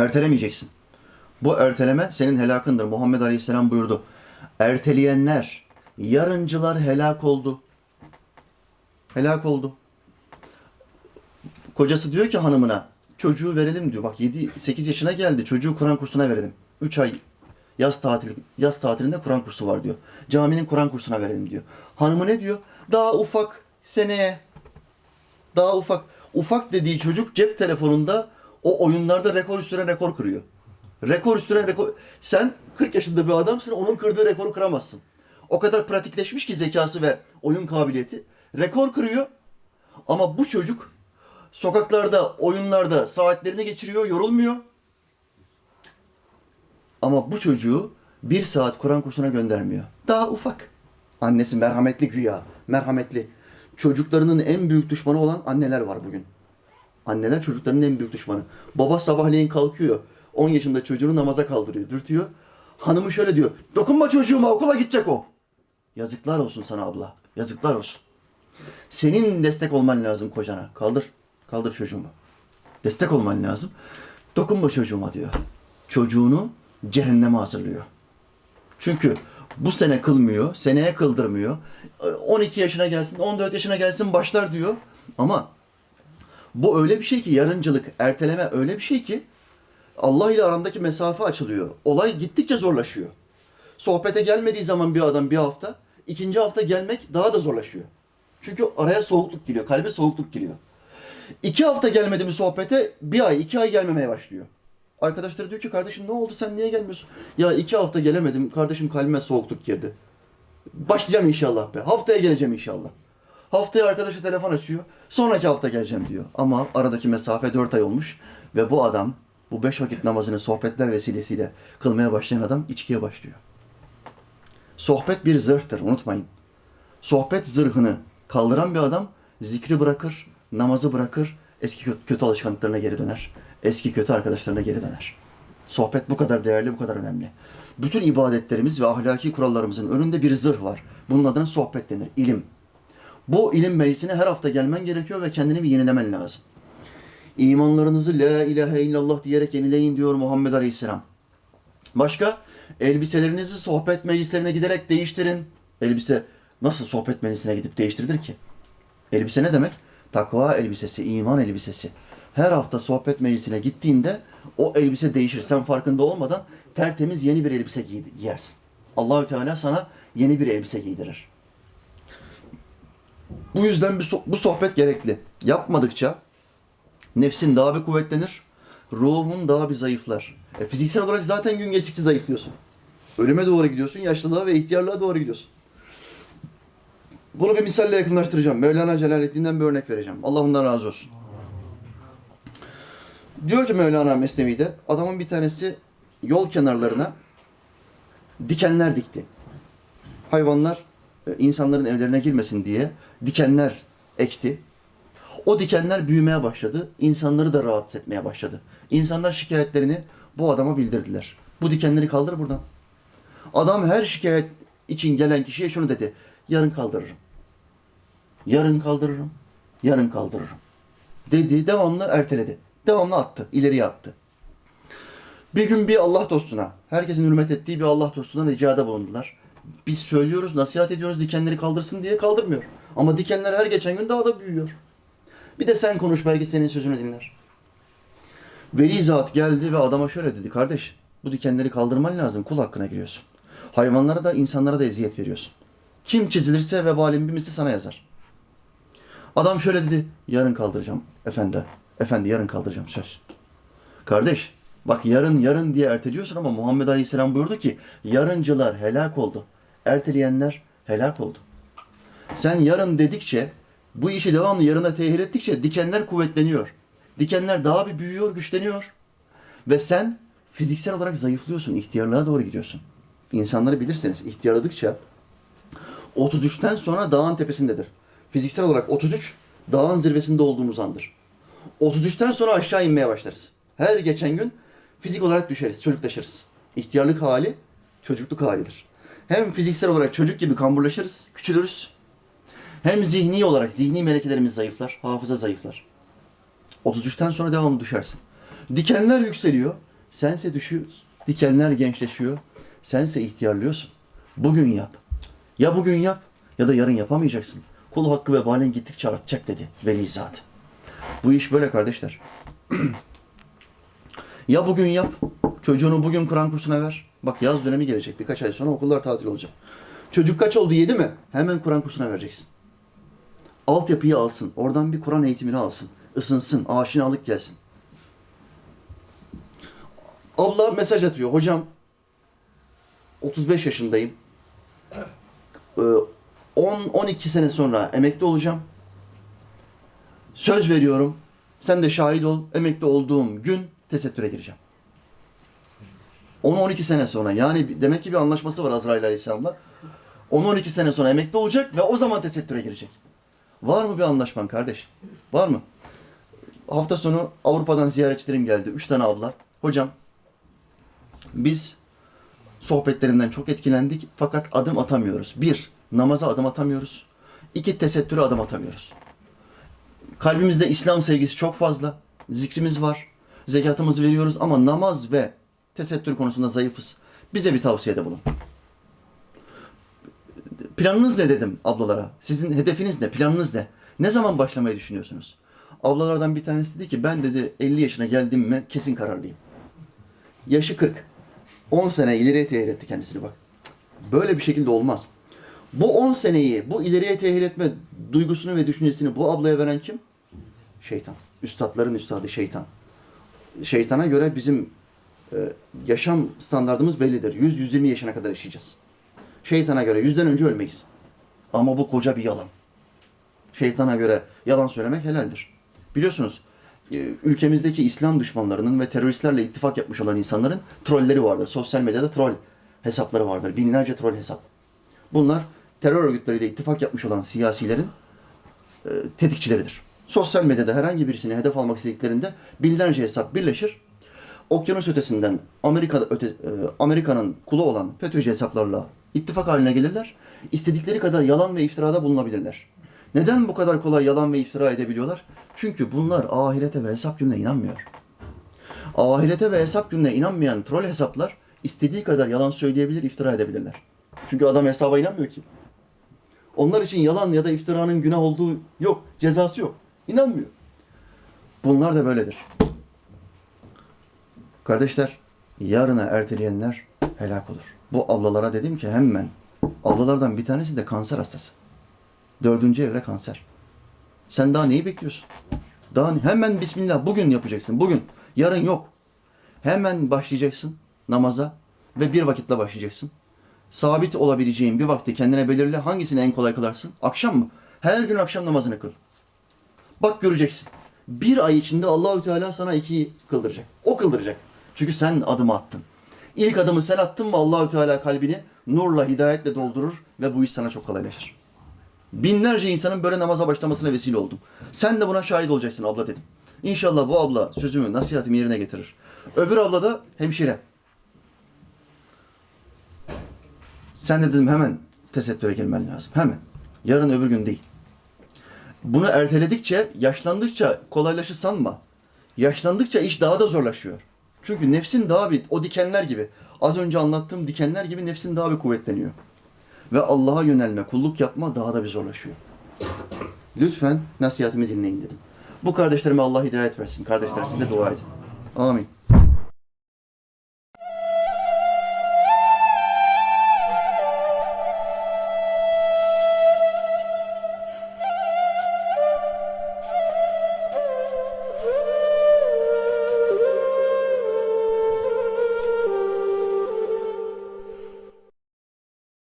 Ertelemeyeceksin. Bu erteleme senin helakındır. Muhammed Aleyhisselam buyurdu. Erteleyenler, yarıncılar helak oldu. Helak oldu. Kocası diyor ki hanımına, çocuğu verelim diyor. Bak 7-8 yaşına geldi. Çocuğu Kur'an kursuna verelim. 3 ay yaz tatil yaz tatilinde Kur'an kursu var diyor. Caminin Kur'an kursuna verelim diyor. Hanımı ne diyor? Daha ufak seneye. Daha ufak. Ufak dediği çocuk cep telefonunda o oyunlarda rekor üstüne rekor kırıyor. Rekor üstüne rekor. Sen 40 yaşında bir adamsın onun kırdığı rekoru kıramazsın. O kadar pratikleşmiş ki zekası ve oyun kabiliyeti. Rekor kırıyor. Ama bu çocuk sokaklarda, oyunlarda saatlerini geçiriyor, yorulmuyor. Ama bu çocuğu bir saat Kur'an kursuna göndermiyor. Daha ufak. Annesi merhametli güya, merhametli. Çocuklarının en büyük düşmanı olan anneler var bugün. Anneler çocuklarının en büyük düşmanı. Baba sabahleyin kalkıyor. 10 yaşında çocuğunu namaza kaldırıyor, dürtüyor. Hanımı şöyle diyor. Dokunma çocuğuma okula gidecek o. Yazıklar olsun sana abla. Yazıklar olsun. Senin destek olman lazım kocana. Kaldır. Kaldır çocuğumu. Destek olman lazım. Dokunma çocuğuma diyor. Çocuğunu cehenneme hazırlıyor. Çünkü bu sene kılmıyor, seneye kıldırmıyor. 12 yaşına gelsin, 14 yaşına gelsin başlar diyor. Ama bu öyle bir şey ki yarıncılık, erteleme öyle bir şey ki Allah ile arandaki mesafe açılıyor. Olay gittikçe zorlaşıyor. Sohbete gelmediği zaman bir adam bir hafta, ikinci hafta gelmek daha da zorlaşıyor. Çünkü araya soğukluk giriyor, kalbe soğukluk giriyor. İki hafta gelmedi mi sohbete, bir ay, iki ay gelmemeye başlıyor. Arkadaşları diyor ki kardeşim ne oldu sen niye gelmiyorsun? Ya iki hafta gelemedim kardeşim kalbime soğukluk girdi. Başlayacağım inşallah be. Haftaya geleceğim inşallah. Haftaya arkadaşı telefon açıyor. Sonraki hafta geleceğim diyor. Ama aradaki mesafe dört ay olmuş. Ve bu adam bu beş vakit namazını sohbetler vesilesiyle kılmaya başlayan adam içkiye başlıyor. Sohbet bir zırhtır unutmayın. Sohbet zırhını kaldıran bir adam zikri bırakır, namazı bırakır, eski kötü alışkanlıklarına geri döner. Eski kötü arkadaşlarına geri döner. Sohbet bu kadar değerli, bu kadar önemli. Bütün ibadetlerimiz ve ahlaki kurallarımızın önünde bir zırh var. Bunun adına sohbet denir, ilim. Bu ilim meclisine her hafta gelmen gerekiyor ve kendini bir yenilemen lazım. İmanlarınızı la ilahe illallah diyerek yenileyin diyor Muhammed Aleyhisselam. Başka? Elbiselerinizi sohbet meclislerine giderek değiştirin. Elbise nasıl sohbet meclisine gidip değiştirilir ki? Elbise ne demek? Takva elbisesi, iman elbisesi. Her hafta sohbet meclisine gittiğinde o elbise değişir. Sen farkında olmadan tertemiz yeni bir elbise giy- giyersin. Allahü Teala sana yeni bir elbise giydirir. Bu yüzden so- bu sohbet gerekli. Yapmadıkça nefsin daha bir kuvvetlenir, ruhun daha bir zayıflar. E, fiziksel olarak zaten gün geçtikçe zayıflıyorsun. Ölüme doğru gidiyorsun, yaşlılığa ve ihtiyarlığa doğru gidiyorsun. Bunu bir misalle yakınlaştıracağım. Mevlana Celaleddin'den bir örnek vereceğim. Allah ondan razı olsun. Diyor ki Mevlana Mesnevi'de, adamın bir tanesi yol kenarlarına dikenler dikti. Hayvanlar insanların evlerine girmesin diye dikenler ekti. O dikenler büyümeye başladı. İnsanları da rahatsız etmeye başladı. İnsanlar şikayetlerini bu adama bildirdiler. Bu dikenleri kaldır buradan. Adam her şikayet için gelen kişiye şunu dedi. Yarın kaldırırım. Yarın kaldırırım. Yarın kaldırırım. Dedi, devamlı erteledi. Devamlı attı, ileriye attı. Bir gün bir Allah dostuna, herkesin hürmet ettiği bir Allah dostuna ricada bulundular. Biz söylüyoruz, nasihat ediyoruz dikenleri kaldırsın diye kaldırmıyor. Ama dikenler her geçen gün daha da büyüyor. Bir de sen konuş belki senin sözünü dinler. Veli zat geldi ve adama şöyle dedi. Kardeş bu dikenleri kaldırman lazım. Kul hakkına giriyorsun. Hayvanlara da insanlara da eziyet veriyorsun. Kim çizilirse vebalin bir misli sana yazar. Adam şöyle dedi. Yarın kaldıracağım efendi. Efendi yarın kaldıracağım söz. Kardeş bak yarın yarın diye erteliyorsun ama Muhammed Aleyhisselam buyurdu ki yarıncılar helak oldu. Erteleyenler helak oldu. Sen yarın dedikçe bu işi devamlı yarına tehir ettikçe dikenler kuvvetleniyor. Dikenler daha bir büyüyor, güçleniyor. Ve sen fiziksel olarak zayıflıyorsun, ihtiyarlığa doğru gidiyorsun. İnsanları bilirseniz ihtiyarladıkça 33'ten sonra dağın tepesindedir. Fiziksel olarak 33 dağın zirvesinde olduğumuz andır. 33'ten sonra aşağı inmeye başlarız. Her geçen gün fizik olarak düşeriz, çocuklaşırız. İhtiyarlık hali çocukluk halidir. Hem fiziksel olarak çocuk gibi kamburlaşırız, küçülürüz. Hem zihni olarak, zihni melekelerimiz zayıflar, hafıza zayıflar. 33'ten sonra devamlı düşersin. Dikenler yükseliyor. Sense düşüyor, dikenler gençleşiyor. Sense ihtiyarlıyorsun. Bugün yap. Ya bugün yap ya da yarın yapamayacaksın. Kul hakkı ve balen gittikçe artacak dedi veli zat. Bu iş böyle kardeşler. ya bugün yap, çocuğunu bugün Kur'an kursuna ver. Bak yaz dönemi gelecek. Birkaç ay sonra okullar tatil olacak. Çocuk kaç oldu? Yedi mi? Hemen Kur'an kursuna vereceksin. Altyapıyı alsın. Oradan bir Kur'an eğitimini alsın. Isınsın. Aşinalık gelsin. Abla mesaj atıyor. Hocam 35 yaşındayım. Ee, 10-12 sene sonra emekli olacağım. Söz veriyorum. Sen de şahit ol. Emekli olduğum gün tesettüre gireceğim. 10-12 sene sonra yani demek ki bir anlaşması var Azrail Aleyhisselam'la. 10-12 sene sonra emekli olacak ve o zaman tesettüre girecek. Var mı bir anlaşman kardeş? Var mı? Hafta sonu Avrupa'dan ziyaretçilerim geldi. Üç tane abla. Hocam biz sohbetlerinden çok etkilendik fakat adım atamıyoruz. Bir, namaza adım atamıyoruz. İki, tesettüre adım atamıyoruz. Kalbimizde İslam sevgisi çok fazla. Zikrimiz var. Zekatımızı veriyoruz ama namaz ve tesettür konusunda zayıfız. Bize bir tavsiyede bulun. Planınız ne dedim ablalara? Sizin hedefiniz ne? Planınız ne? Ne zaman başlamayı düşünüyorsunuz? Ablalardan bir tanesi dedi ki ben dedi 50 yaşına geldim mi kesin kararlıyım. Yaşı 40. 10 sene ileriye tehir etti kendisini bak. Böyle bir şekilde olmaz. Bu 10 seneyi, bu ileriye tehir etme duygusunu ve düşüncesini bu ablaya veren kim? Şeytan. Üstadların üstadı şeytan. Şeytana göre bizim e, yaşam standartımız bellidir. 100-120 yaşına kadar yaşayacağız. Şeytana göre yüzden önce ölmeyiz. Ama bu koca bir yalan. Şeytana göre yalan söylemek helaldir. Biliyorsunuz e, ülkemizdeki İslam düşmanlarının ve teröristlerle ittifak yapmış olan insanların trolleri vardır. Sosyal medyada troll hesapları vardır. Binlerce troll hesap. Bunlar terör örgütleriyle ittifak yapmış olan siyasilerin e, tetikçileridir. Sosyal medyada herhangi birisini hedef almak istediklerinde binlerce hesap birleşir. Okyanus ötesinden Amerika'da öte, e, Amerika'nın kulu olan FETÖ'cü hesaplarla ittifak haline gelirler. İstedikleri kadar yalan ve iftirada bulunabilirler. Neden bu kadar kolay yalan ve iftira edebiliyorlar? Çünkü bunlar ahirete ve hesap gününe inanmıyor. Ahirete ve hesap gününe inanmayan troll hesaplar istediği kadar yalan söyleyebilir, iftira edebilirler. Çünkü adam hesaba inanmıyor ki. Onlar için yalan ya da iftiranın günah olduğu yok, cezası yok. İnanmıyor. Bunlar da böyledir. Kardeşler, yarına erteleyenler helak olur. Bu ablalara dedim ki hemen, ablalardan bir tanesi de kanser hastası. Dördüncü evre kanser. Sen daha neyi bekliyorsun? Daha hemen Bismillah bugün yapacaksın. Bugün. Yarın yok. Hemen başlayacaksın namaza ve bir vakitle başlayacaksın. Sabit olabileceğin bir vakti kendine belirle. Hangisini en kolay kılarsın? Akşam mı? Her gün akşam namazını kıl. Bak göreceksin. Bir ay içinde Allahü Teala sana ikiyi kıldıracak. O kıldıracak. Çünkü sen adımı attın. İlk adımı sen attın mı Allahü Teala kalbini nurla, hidayetle doldurur ve bu iş sana çok kolaylaşır. Binlerce insanın böyle namaza başlamasına vesile oldum. Sen de buna şahit olacaksın abla dedim. İnşallah bu abla sözümü, nasihatimi yerine getirir. Öbür abla da hemşire. Sen de dedim hemen tesettüre girmen lazım. Hemen. Yarın öbür gün değil. Bunu erteledikçe, yaşlandıkça kolaylaşır sanma. Yaşlandıkça iş daha da zorlaşıyor. Çünkü nefsin daha bir, o dikenler gibi, az önce anlattığım dikenler gibi nefsin daha bir kuvvetleniyor. Ve Allah'a yönelme, kulluk yapma daha da bir zorlaşıyor. Lütfen nasihatimi dinleyin dedim. Bu kardeşlerime Allah hidayet versin. Kardeşler siz de dua edin. Amin.